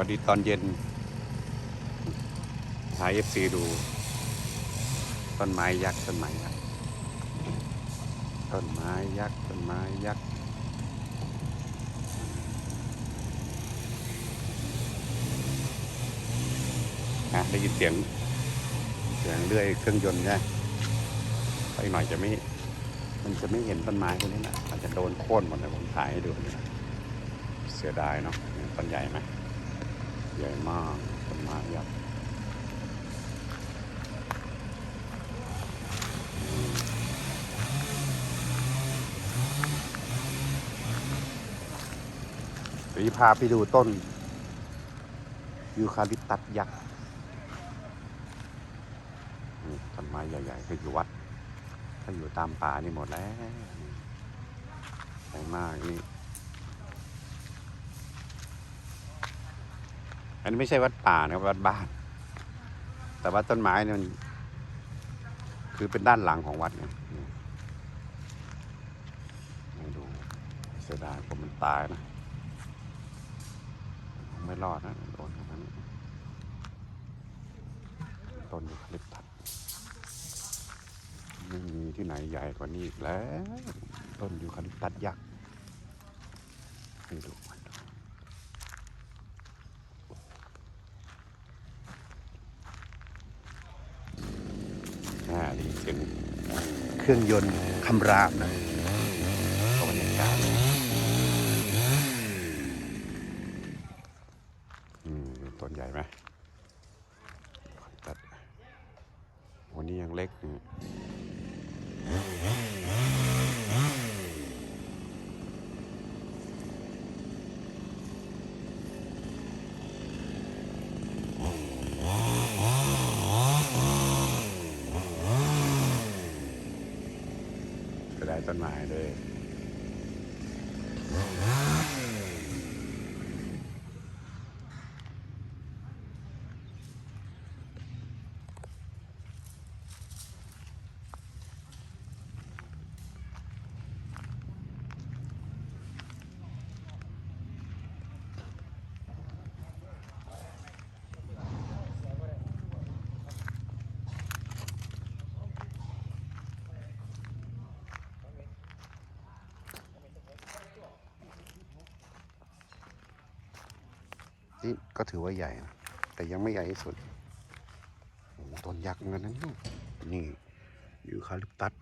วัสดีตอนเย็น หาเอฟซีดู ต้นไม้ยักษ์ต้นไม้ยักษ์ต้นไม้ยักษ์ต้นไม้ยักษ์อะได้ยินเสียง เสียงเลื่อยเครื่องยนต์ใช่ไหมไปหน่อยจะไม่ มันจะไม่เห็นต้นไม้พวกนี้นะอาจจะโดนโค่นหมดเลยผมถ่ายให้ดูนะเสียดายเนาะต้นใหญ่ไหม ใหญ่มากต้นไม้ยักษ์เดี๋ยวจะพาไปดูต้น ยูคาลิปตัสยักษ์ต้นไม้ใหญ่ๆก็อยู่วัด ถ้าอยู่ตามป่านี่หมดแล้วใหญ่มากนี่ อันนี้ไม่ใช่วัดป่านะครับวัดบ้าน แต่ว่าต้นไม้นี่มันคือเป็นด้านหลังของวัดเนี่ยให้ดูเสียดายผมมันตายนะ ไม่รอดนะโดนขนาดนี้ต้นยูคาลิปตัสไม่มีที่ไหนใหญ่กว่านี้อีกแล้ว ต้นยูคาลิปตัสยักษ์ให้ดูให้ดูอ่าได้ยิน เครื่องยนต์คำรามนะก็บรรยากาศอืมต้นใหญ่ไหมตัดวันนี้ยังเล็กอยู่ก็ได้ต้นไม้เลยี่ก็ถือว่าใหญ่ แต่ยังไม่ใหญ่ที่สุดโอ้โหต้นยักษ์เหมือนกันนนี่ยูคาลิปตัส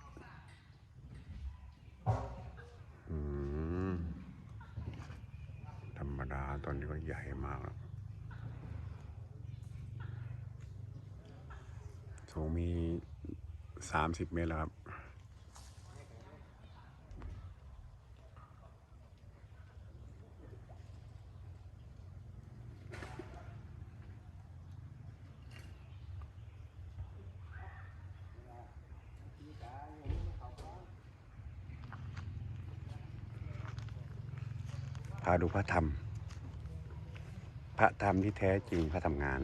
ธรรมดาต้นนี้ก็ใหญ่มากแล้วสูงมีสามสิบเมตรแล้วครับ ระธรรม พระธรรมที่แท้จริงพระทำงาน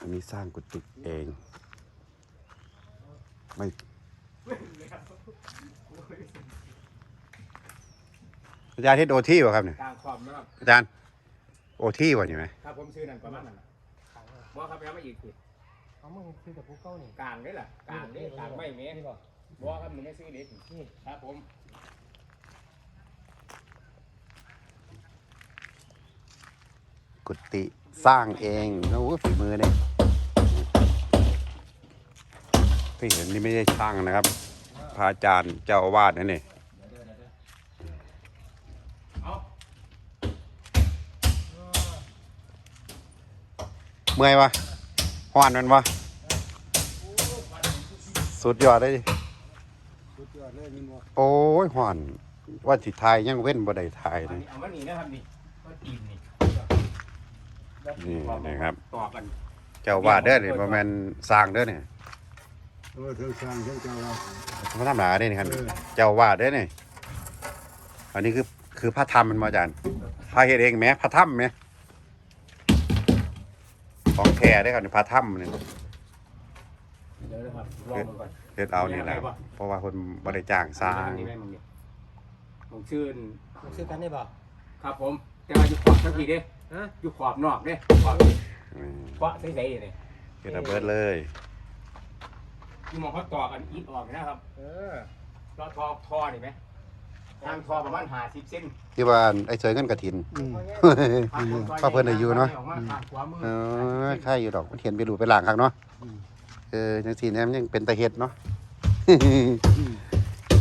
อันนี้สร้างกุฏิเอง ไม่ อาจารย์ที่โอที่ป่ะครับเนี่ยกลางความนะครับอาจารย์โอที่ป่ะใช่ไหมถ้าผมซื้อนั่นประมาณนั้นน่ะบอกครับแล้วมาอีกทีเอามึงคือกับผู้เก้านี่กลางได้ล่ะกลางได้กลางไม่เมตรนี่บ่บอกครับหนูไม่ซื้อเด็กนี่ครับผมกุฏิสร้างเองโอ้โหฝีมือเนี่ยที่เห็นนี่ไม่ใช่ช่างนะครับ พระอาจารย์เจ้าอาวาสนั่นนี่เอา เมื่อยวะห้อนมันวะสุดยอดเลยสุดยอดเลยนี่บ่โอ้ยห้อนว่าสิทายยังเว้นบ่ได้ทายอันเลยนี้เอามานี่นะครับนี่มาตีนนี่นี่นะครับต่อกันเจ้าอาวาสเด้อนี่ประมาณสร้างเด้อเนี่ยเออเธอสร้างเธอเจ้าว่าธรรมดาเด้อนี่ครับเออเจ้าอาวาสเด้อนี่อันนี้คือคือพระธรรมมันมาอาจารย์ทพาเฮ็ดเองแหมพาถ้ำแหม ของแท้ได้อครับนี่พาถ้ำนี่เดี๋ยวนะครับลองมันก่อนเฮ็ดเอานี่แหละเพราะว่าเพิ่นบ่ได้จ้างสร้างนี่แม่มึงนี่มึงชื่นซื้อกันได้บ่ครับผมแต่ว่าอยู่ขอบทั้งทีเด้ฮะอยู่ขอบนอกเด้ขอบอืมเกาะใสๆนี่เฮ็ดเอาเบิดเลยที่มองเขาต่อกันอีทออกนะครับ เออต่อทอทอนี่ไหม ทางทอประมาณห้าสิบเซนที่ว่าไอ้เสยเงินกระถิน อืมป้าเพิ่นอายุเนาะ ออกมาทางขวามือเออใช่อยู่ดอกมันเห็นไปดูไปหลังครับเนาะเออจังซี่เนี่ยมันยังเป็นตะเฮ็ดเนาะ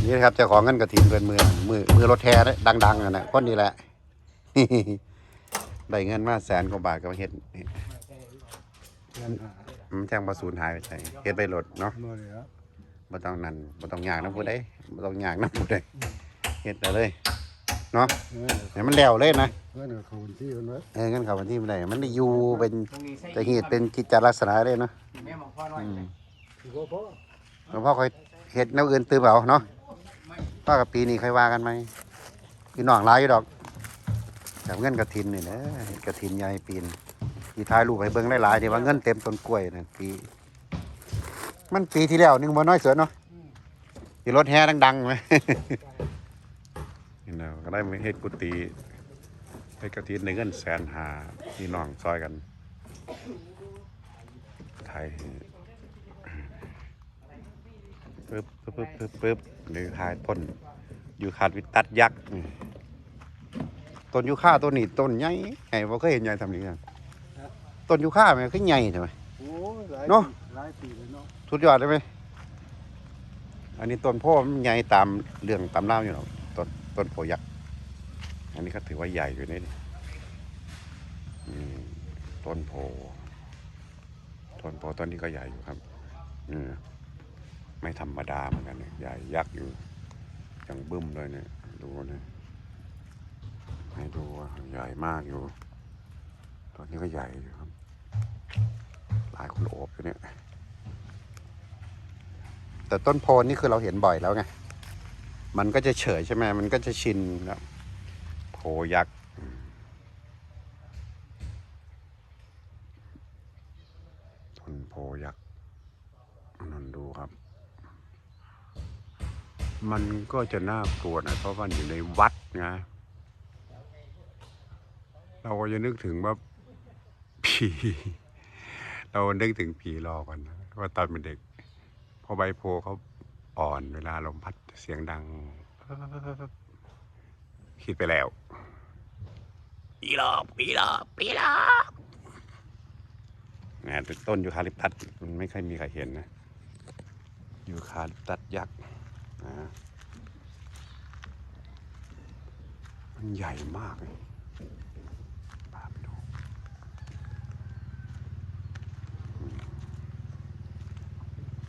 นี่นะครับเจ้าของเงินกระถินเพิ่นมือมือมือรถแท้เด้อดังๆอะนะคนนี้แหละ ได้เงินมาแสนกว่าบาทก็มาเฮ็ดนี่เงินหามันแจ้งบ่สูญหายไปใส่เฮ็ดไปรถเนาะ บ่เหลือบ่ต้องนั่นบ่ต้องยากนำผู้ใดบ่ต้องยากนำผู้ใด เฮ็ดได้เลยเนาะเออให้มันแล้วเลยนะเงินกับเขาคนที่มันไว้เออเงินเข้าบัญชีมันได้มันได้อยู่เป็นตรงนี้ใส่จะเฮ็ดเป็นกิจลักษณะเลยเนาะแม่มองพ่อน้อยอืมถือว่าพอหลวงพ่อค่อยเฮ็ดแนวอื่นตื่นเปล่าเนาะพ่อกับปีนี้ค่อยว่ากันไหมพี่น้องหลายอยู่ดอกแบบเงินกระถินนี่นะเฮ็ดกระถินใหญ่ปีนที่ท้ายรูปให้เบิ่งหลายๆนี่ว่าเงินเต็มต้นกล้วยน่ะปีมันปีที่แล้วนึงบ่น้อยเสือเนาะที่รถแห่ดังๆไหม นี่นะก็ได้มาเฮ็ดกุฏิเฮ็ดกระถินในเงินแสนหาพี่น้องซอยกันไทยปึ๊บปึ๊บปึ๊บปึ๊บปึ๊บหรือขายต้นยูคาดวิตัสยักษ์นี่ต้นยูคาต้นนี้ต้นใหญ่ไงบ่เคยเห็นใหญ่ทำนี้กันต้นยูคามันคือใหญ่ใช่ไหมโอ้ยหลายเนอะหลายปีเลยเนาะสุดยอดเลยไหมอันนี้ต้นโพมันใหญ่ตามเรื่องตามเล่าอยู่หรอก ต้นโพยักษ์ อันนี้ก็ถือว่าใหญ่อยู่นี่ต้นโพ ต้นโพต้นนี้ก็ใหญ่อยู่ครับอืมไม่ธรรมดาเหมือนกันเนี่ยใหญ่ยักษ์อยู่อย่างบึ้มเลยเนี่ย ดูเนี่ยให้ดูว่าใหญ่มากอยู่ต้นนี้ก็ใหญ่อยู่ครับ หลายคนโอบอยู่เนี่ย แต่ต้นโพนี่คือเราเห็นบ่อยแล้วไง มันก็จะเฉยใช่ไหมมันก็จะชินแล้วโพยักษ์ต้นโพยักษ์นนดูครับ มันก็จะน่ากลัวนะเพราะว่ามันอยู่ในวัดไงเราก็จะนึกถึงว่าผีเรานึกถึงผีหลอกกันนะว่าตอนเป็นเด็ก พอใบโพเขา อ่อนเวลาลมพัดเสียงดัง คิดไปแล้วปีหลอกปีหลอกปีหลอกนะต้นยูคาลิปตัสมันไม่ค่อยมีใครเห็นนะยูคาลิปตัสยักษ์นะมันใหญ่มากเลยพาไปดู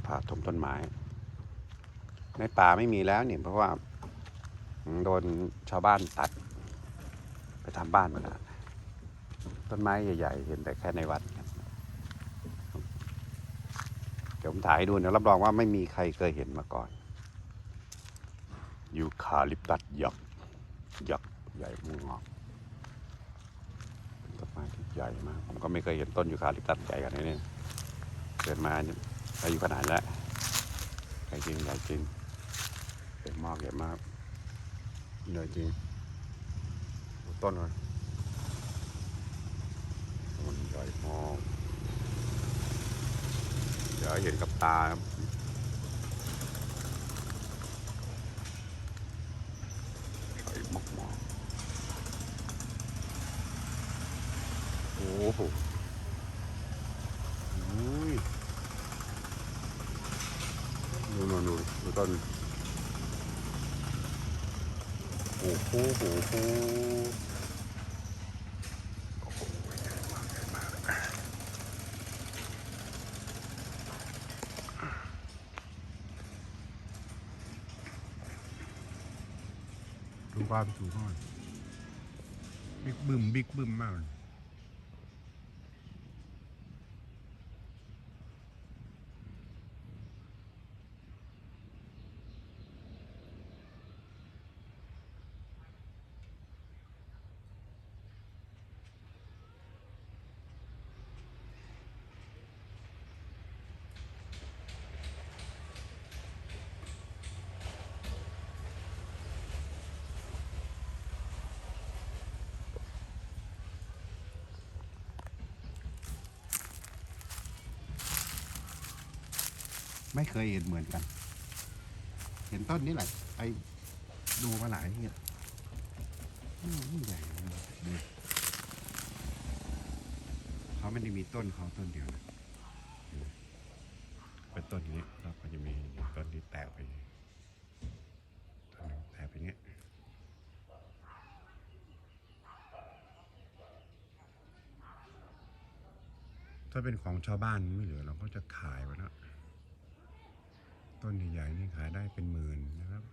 ผ่าทมต้นไม้ ในป่าไม่มีแล้วเนี่ยเพราะว่าโดนชาวบ้านตัด ไปทำบ้านหมาแล้วต้นไม้ใหญ่ๆ เห็นแต่แค่ในวัดเดี๋ยวผมถ่ายให้ดูเดี๋ยวรับรองว่าไม่มีใครเคยเห็นมาก่อน ยูคาลิปตัสยักษ์ยักษ์ใหญ่มากเป็นต้นไม้ที่ใหญ่มาก ผมก็ไม่เคยเห็นต้นยูคาลิปตัสใหญ่ขนาดนี้เกิดมาอายุขนาดแล้วใหญ่จริงใหญ่จริง ใหญ่มากใหญ่มากใหญ่จริงต้นเลยมันใหญ่มากเดี๋ยวเห็นกับตาครับใหญ่มากมากโอ้โหอุ้ย ดูดูดูดูต้นโอ้โหูกใหญ่มากดูความสูงของมันบิ๊กบึ้มบิ๊กบึ้มมากเลย ไม่เคยเห็นเหมือนกัน เห็นต้นนี้แหละไปดูมาหลายที่แล้วอืมใหญ่เลยดูเขาไม่ได้มีต้นเขาต้นเดียวนะเป็นต้นนี้แล้วก็จะมีต้นที่แตกไปต้นหนึ่งแตกไปเงี้ยถ้าเป็นของชาวบ้านไม่เหลือเราก็จะขายไปแล้ว ต้นใหญ่ๆนี่ขายได้เป็นหมื่นนะครับ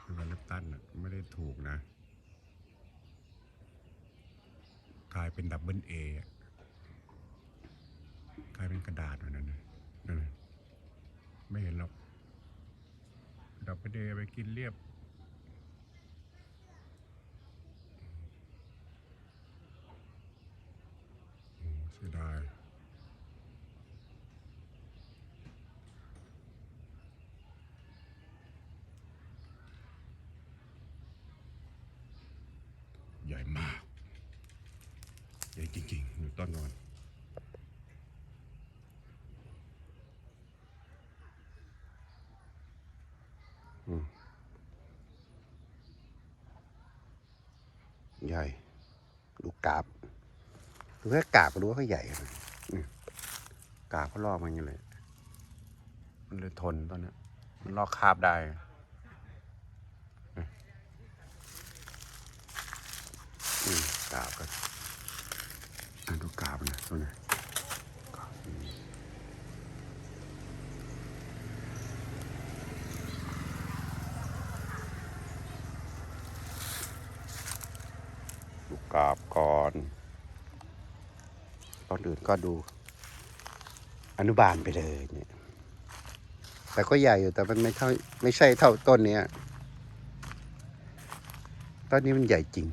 คือวันเล็บตันน่ะไม่ได้ถูกนะขายเป็นดับเบิลเอะขายเป็นกระดาษแบบนั้นนะนั่นน่ะไม่เห็นหรอกดับเบิลเอไปกินเรียบเสียดาย ใหญ่มาก ใหญ่จริงๆดูต้นนอนอืม ใหญ่ ดูกาบ ดูแค่กาบก็รู้ว่าเขาใหญ่นี่กาบเขาลอกมาอย่างนี้เลย มันเลยทนตอนนี้มันลอกคาบได้กาบกันดูกาบนะตัวนี้กาบอืมดูกาบก่อน ตอนอื่น ก็ดูอนุบาลไปเลยเนี่ย แต่ก็ใหญ่อยู่แต่มันไม่เท่าไม่ใช่เท่าต้นเนี้ยต้นนี้มันใหญ่จริง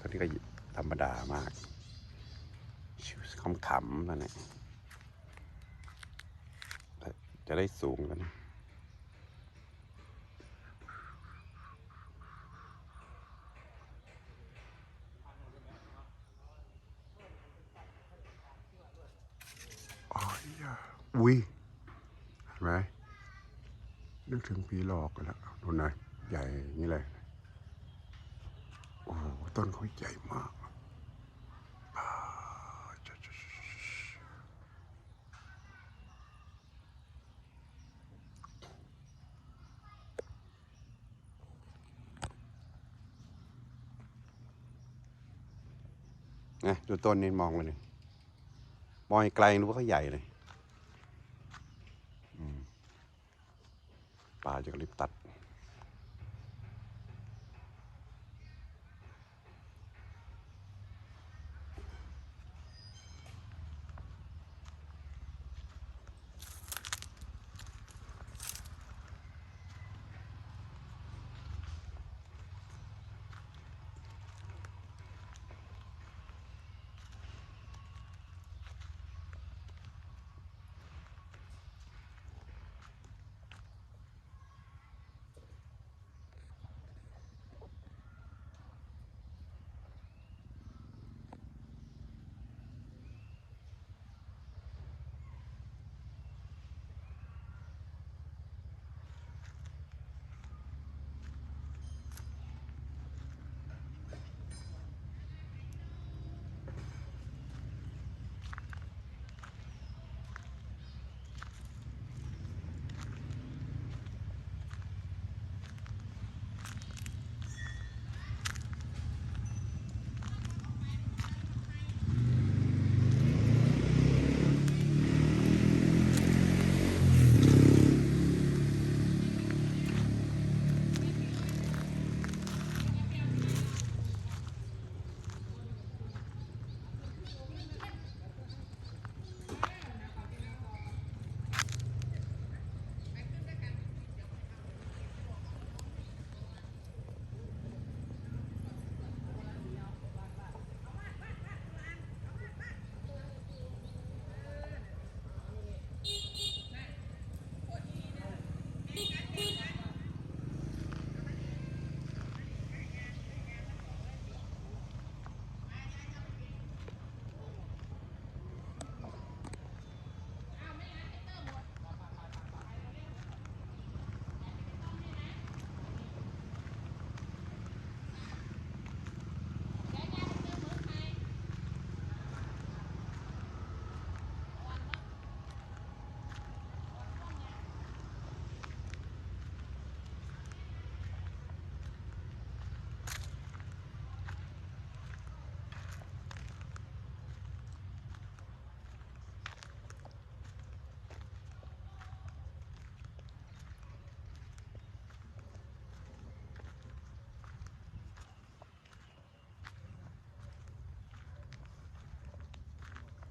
ต้นนี้ก็ธรรมดามากชิวขำๆนั่นแหละจะได้สูงกันนะ อ๋อยาอุ้ยเห็นไหมนึกถึง ผีหลอกกันแล้วดูหน่อยใหญ่อย่างนี้เลย โอ้โหต้นเขาใหญ่มากนะดูต้นนี้มองไปเลยมองไกลรู้ว่าเขาใหญ่เลยอืม ปลาจะกลิบตัด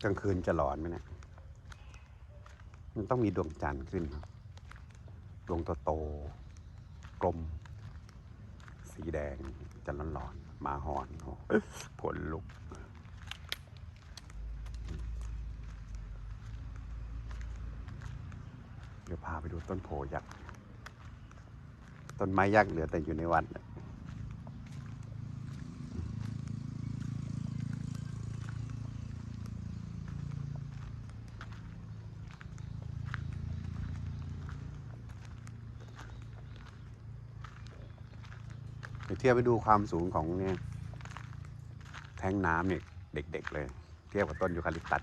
กลางคืนจะหลอนไหมเนี่ยมันต้องมีดวงจันทร์ขึ้นครับดวงโตๆกลม สีแดงจะร้อนๆหมาหอนโอ้ผลลุก เดี๋ยวพาไปดูต้นโพยักษ์ต้นไม้ยักษ์เหลือแต่อยู่ในวัดนะ เทียบไปดูความสูงของเนี่ยแท้งน้ำเนี่ยเด็กๆเลย เทียบกับต้นยูคาลิปตัส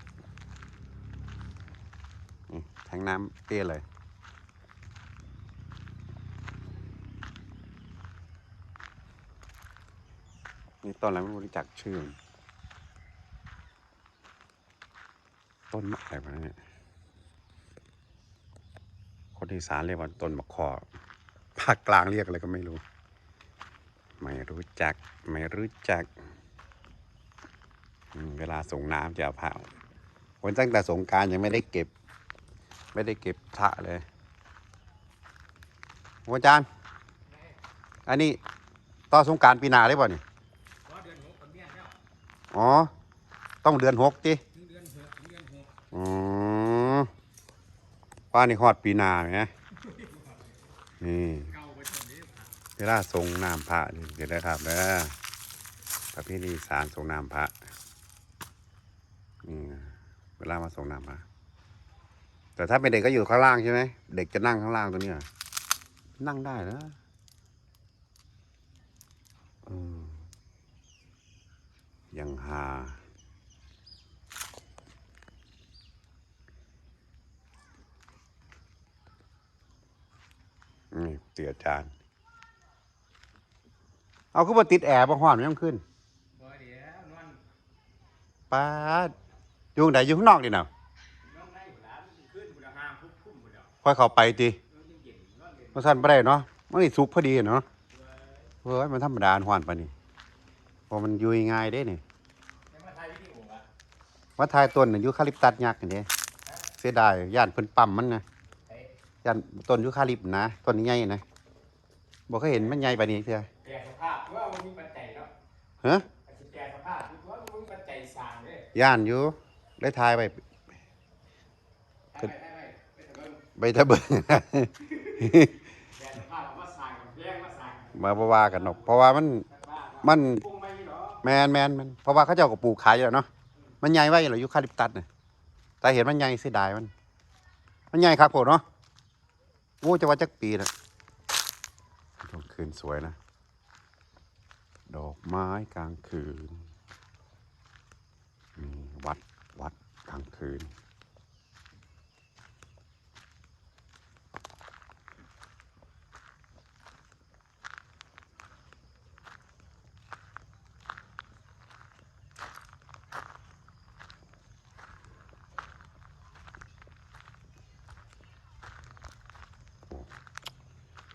นี่แท้งน้ำเตี้ยเลยนี่ต้นอะไรไม่รู้จักชื่อ ต้นมะอะไรวะเนี่ยคนอีสานเรียกว่าต้นมะขอภาคกลางเรียกอะไรก็ไม่รู้ ไม่รู้จักไม่รู้จัก เวลาส่งน้ำจะเผาวันตั้งแต่สงการยังไม่ได้เก็บ ไม่ได้เก็บพระเลยโอ้อาจารย์ อันนี้ต่อสงการปีนาได้ป่ะเนี่ยอ๋อ ต้องเดือนหกติถึงเดือนหกถึงเดือนหกอ๋อป้านี่ฮอดปีนาไหมนี่ วลาทรงน้ำพระนี่เดี๋ยวได้ครับเด้อประเพณีสารทรงน้ำพระนี่เวลามาทรงน้ำพระแต่ถ้าเป็นเด็กก็อยู่ข้างล่างใช่ไหมเด็กจะนั่งข้างล่างตรงนี้นั่งได้นะยังหานี่เตี๋ยจาน เอาขึ้นมาติดแอร์บางหวานไม่ต้องขึ้นบ่เดี๋ยวนอนป้าดอยู่ไหนอยู่ข้างนอกดิเนาะนอนในหัวหลานขึ้นหัวห้างคุ้มคุ้มหัวเดียวค่อยเข้าไปดิเออเย็นๆนอนเย็นมาสั่นไปได้เนาะมันนี่สุกพอดีเนาะเฮ้ยมันธรรมดาหวานปะนี่เพอมันอยุ่ยง่ายเด้นี่แต่มาถ่ายวิดีโออะว่าทายต้นน่ะยูคาลิปตัสยักษ์นี่เด้เสียดายย่านเพิ่นปั๊มมันนะไอ้ย่านต้นยูคาลิปนะต้นนี้ใหญ่นะบอกเคยเห็นมันใหญ่ปานนี้เสียแปลสภาพว่ามันมีปัจจัยแล้วฮะอาจจะแปลสภาพคือว่ามันมีปัจจัยสร้างเลยย่านอยู่ได้ทายไปใช่ไหมใช่ไหมเป็นเบิ่งไปทะเบิงแปลสภาพว่าสร้างกับแย่งว่าสร้างมาบ่ว่ากันหรอกเพราะว่ามันว่ามันปรุงไม่หรอแมนแมนแมนเพราะว่าเขาเจ้าก็ปลูกขายอยู่แล้วเนาะมันใหญ่ไว้อยู่แล้วยูคาลิปตัสเนี่ยแต่เห็นมันใหญ่เสียดายมัน มันใหญ่ครับผมเนาะโอ้จะว่าจักปีละกลางคืนสวยนะ ดอกไม้กลางคืน มีวัดวัดกลางคืน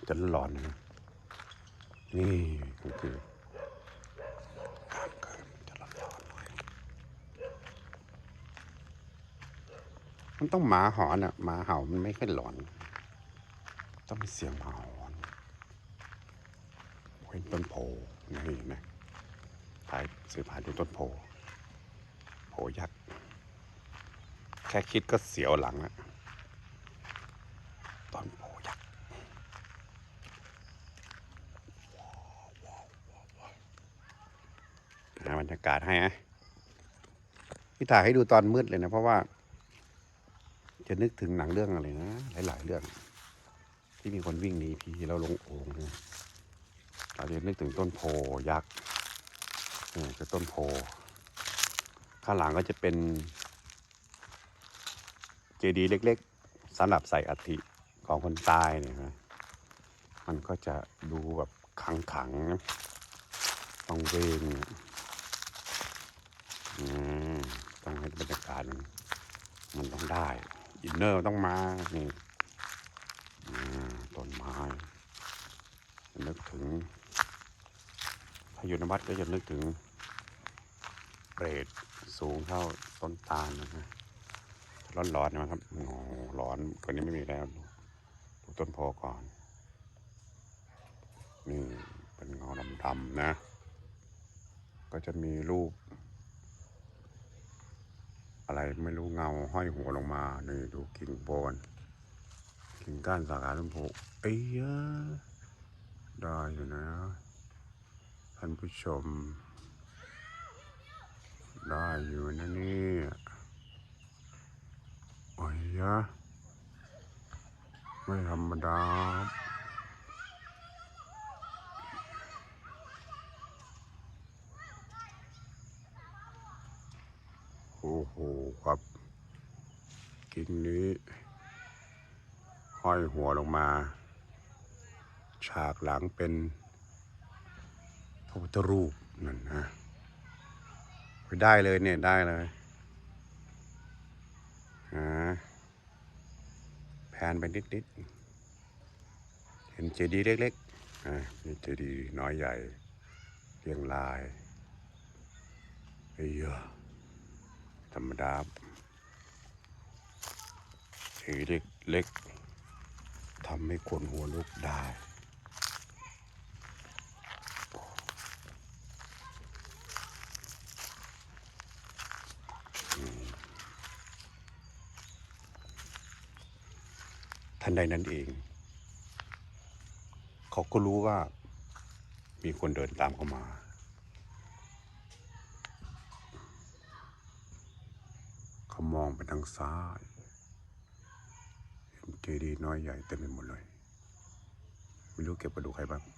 จะร้อนนะนี่ก็คือกลางคืนจะร้อนร้อนหน่อย มันต้องหมาหอนอะหมาเห่ามันไม่ค่อยหลอน ต้องมีเสียงหมาหอนเห็นต้นโพนี่นะถ่ายสืบหาดูต้นโพโพยักษ์แค่คิดก็เสียวหลังแล้วต้นโพยักษ์หาบรรยากาศให้นะพี่ถ่ายให้ดูตอนมืดเลยนะ เพราะว่า จะนึกถึงหนังเรื่องอะไรนะ หลาย ๆ เรื่อง ที่มีคนวิ่งหนีผีแล้วลงโอ่งเนี่ยเราจะนึกถึงต้นโพยักษ์นี่คือต้นโพ ข้างหลังก็จะเป็น เจดีย์เล็ก ๆสำหรับใส่อัฐิของคนตายเนี่ยนะมันก็จะดูแบบขังๆนะต้องเวงอืมต้องให้บรรยากาศมันต้องได้ อินเนอร์ต้องมา นี่ต้นไม้นึกถึง ถ้าอยู่ในวัดก็จะนึกถึงเปรตสูงเท่าต้นตาลนะฮะร้อนๆนะครับโอ้ร้อนคนนี้ไม่มีแล้วดูต้นโพก่อน นี่เป็นเงาดำๆนะ ก็จะมีรูป อะไรไม่รู้เงาห้อยหัวลงมา นี่ดูกิ่งโบนกิ่งก้านสาขาต้นโพเอ้ยะได้อยู่นะ ท่านผู้ชม ได้อยู่นะนี่โอ้ยยะไม่ธรรมดา อ้โหครับกิ่งนี้ห้อยหัวลงมา ฉากหลังเป็นพระพุทธรูปนั่นนะไปได้เลยเนี่ยได้เลยอ่าแผนไปนิดๆเห็นเจดีย์เล็กๆอมีเจดีย์น้อยใหญ่เรียงรายเอ้ยอะ ธรรมดาสีเล็กๆทำให้คนหัวลุกได้ทันใดนั้นเอง เขาก็รู้ว่ามีคนเดินตามเข้ามา องไปทางซ้ายเห็นเจดีย์น้อยใหญ่เต็มไปหมดเลย ไม่รู้เก็บกระดูกใครบ้างเงียบสงัดวังเวง